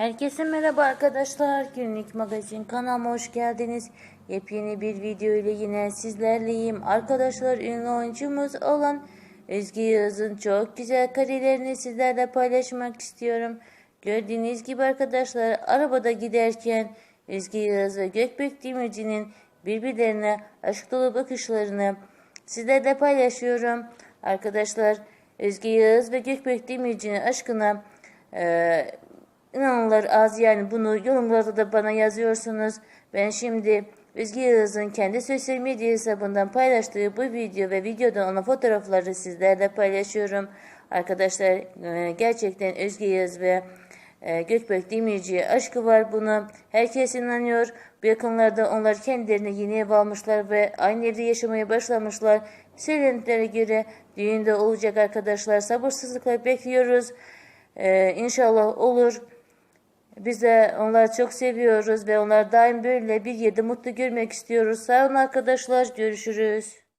Herkese merhaba arkadaşlar. Günlük magazin kanalıma hoş geldiniz. Yepyeni bir video ile yine sizlerleyim. Arkadaşlar ünlü oyuncumuz olan Özge Yağız'ın çok güzel karelerini sizlerle paylaşmak istiyorum. Gördüğünüz gibi arkadaşlar arabada giderken Özge Yağız ve Gökbek Demirci'nin birbirlerine aşk dolu bakışlarını sizlerle paylaşıyorum. Arkadaşlar Özge Yağız ve Gökbek Demirci'nin aşkına eee İnanılır az yani bunu yorumlarda da bana yazıyorsunuz. Ben şimdi Özge Yağız'ın kendi sosyal medya hesabından paylaştığı bu video ve videodan ona fotoğrafları sizlerle paylaşıyorum. Arkadaşlar e, gerçekten Özge Yağız ve e, Gökbek Demirci aşkı var bunu. Herkes inanıyor. Bu yakınlarda onlar kendilerine yeni ev almışlar ve aynı evde yaşamaya başlamışlar. Söylentilere göre düğünde olacak arkadaşlar. Sabırsızlıkla bekliyoruz. Ee, inşallah olur. Biz de onları çok seviyoruz ve onları daim böyle bir yerde mutlu görmek istiyoruz. Sağ olun arkadaşlar. Görüşürüz.